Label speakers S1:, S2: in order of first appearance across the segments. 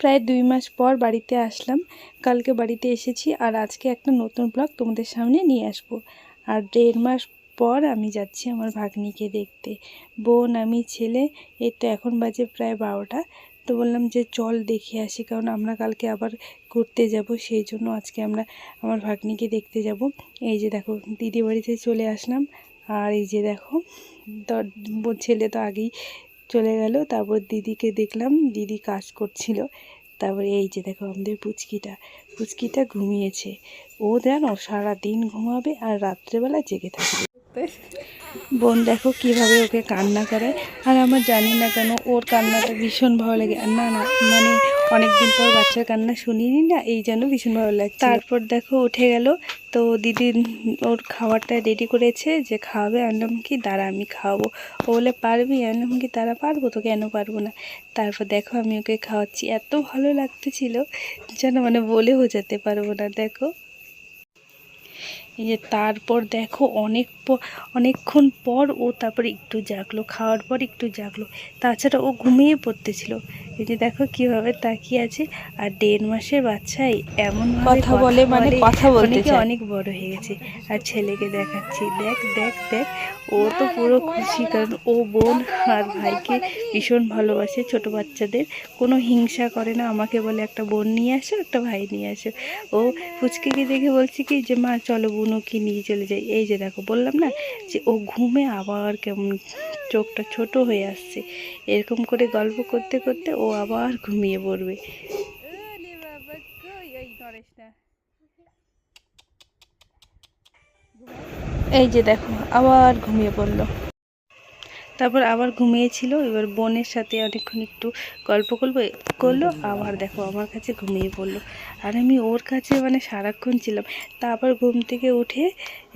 S1: প্রায় দুই মাস পর বাড়িতে আসলাম। কালকে বাড়িতে এসেছি আর আজকে একটা নতুন ব্লগ তোমাদের সামনে নিয়ে আসব। আর দেড় মাস পর আমি যাচ্ছি আমার ভাগ্নিকে দেখতে। বোন, আমি, ছেলে, এই তো এখন বাজে প্রায় বারোটা। তো বললাম যে চল দেখে আসি, কারণ আমরা কালকে আবার ঘুরতে যাব, সেই জন্য আজকে আমরা আমার ভাগ্নিকে দেখতে যাব। এই যে দেখো দিদি বাড়িতে চলে আসলাম। আর এই যে দেখো, তো ছেলে তো আগেই চলে গেল। তারপর দিদিকে দেখলাম, দিদি কাজ করছিল। তারপরে এই যে দেখো আমাদের পুচকিটা পুচকিটা ঘুমিয়েছে। ও জানো সারাদিন ঘুমাবে আর রাত্রেবেলা জেগে থাকবে। বোন দেখো কীভাবে ওকে কান্না করে। আর আমার জানি না কেন, ওর কান্নাটা ভীষণ ভালো লাগে। আর না না মানে অনেকদিন পর বাচ্চার কান্না শুনিনি না, এই জন্য ভীষণ ভালো লাগে তারপর দেখো উঠে গেল, তো দিদি ওর খাবারটা রেডি করেছে, যে খাওয়াবে আনলাম কি দাঁড়া আমি খাওয়াবো ও বলে, পারবি? আনলাম কি তারা পারব? তো কেন পারব না? তারপর দেখো আমি ওকে খাওয়াচ্ছি। এত ভালো লাগতেছিল, যেন মানে বলে বোঝাতে পারব না, দেখো। এই যে তারপর দেখো অনেক অনেকক্ষণ পর ও তারপরে একটু জাগলো, খাওয়ার পর একটু জাগলো। তাছাড়া ও ঘুমিয়ে পড়তেছিল। এই যে দেখো কীভাবে তাকিয়ে আছে। আর দেড় মাসের বাচ্চাই এমন
S2: কথা বলে মানে কথা বলতে
S1: অনেকে অনেক বড় হয়ে গেছে। আর ছেলেকে দেখাচ্ছি। দেখ দেখ দেখ। ও তো পুরো খুশি কারণ ও বোন আর ভাইকে ভীষণ ভালোবাসে ছোট বাচ্চাদের। কোনো হিংসা করে না। আমাকে বলে একটা বোন নিয়ে আসো একটা ভাই নিয়ে আসো। ও ফুচকিকে দেখে বলছি কি যে মা চলো বুনুকে নিয়ে চলে যাই। এই যে দেখো বললাম না যে ও ঘুমে আবার কেমন চোখটা ছোট হয়ে আসছে। এরকম করে গল্প করতে করতে ও আবার ঘুমিয়ে পড়বে। এই যে দেখো আবার ঘুমিয়ে পড়ল। তারপর আবার ঘুমিয়েছিল, এবার বোনের সাথে অনেকক্ষণ একটু গল্প করব করল, আবার দেখো আমার কাছে ঘুমিয়ে পড়ল। আর আমি ওর কাছে মানে সারাক্ষণ ছিলাম। তারপর ঘুম থেকে উঠে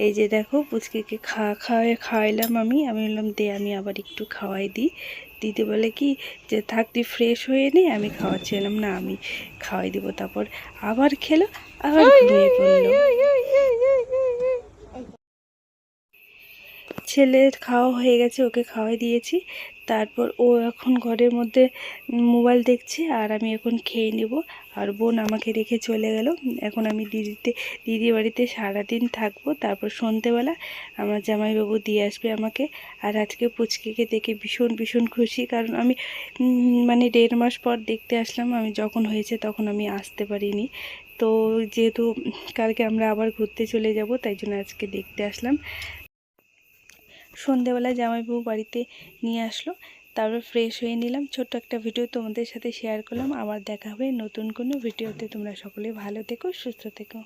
S1: এই যে দেখো পুচকিকে খা খাওয়াই খাওয়াইলাম আমি। আমি বললাম, দে, আমি আবার একটু খাওয়াই দিই। দিদি বলে, কি, যে থাক, তুই ফ্রেশ হয়ে নে, আমি খাওয়াচ্ছিলাম না, আমি খাওয়াই দিব। তারপর আবার খেলো, আবার ঘুমিয়ে পড়ল। ছেলের খাওয়া হয়ে গেছে, ওকে খাওয়াই দিয়েছি। তারপর ও এখন ঘরের মধ্যে মোবাইল দেখছে আর আমি এখন খেয়ে নেব। আর বোন আমাকে রেখে চলে গেল। এখন আমি দিদিতে দিদি বাড়িতে সারাদিন থাকব। তারপর সন্ধেবেলা আমার জামাইবাবু দিয়ে আসবে আমাকে। আর আজকে পুচকিকে দেখে ভীষণ ভীষণ খুশি। কারণ আমি মানে দেড় মাস পর দেখতে আসলাম। আমি যখন হয়েছে তখন আমি আসতে পারিনি। তো যেহেতু কালকে আমরা আবার ঘুরতে চলে যাব, তাই জন্য আজকে দেখতে আসলাম। সন্ধেবেলা বউ বাড়িতে নিয়ে আসলো। তারপর ফ্রেশ হয়ে নিলাম। ছোট্ট একটা ভিডিও তোমাদের সাথে শেয়ার করলাম। আবার দেখা হবে নতুন কোনো ভিডিওতে তোমরা সকলে ভালো থেকো, সুস্থ থেকো।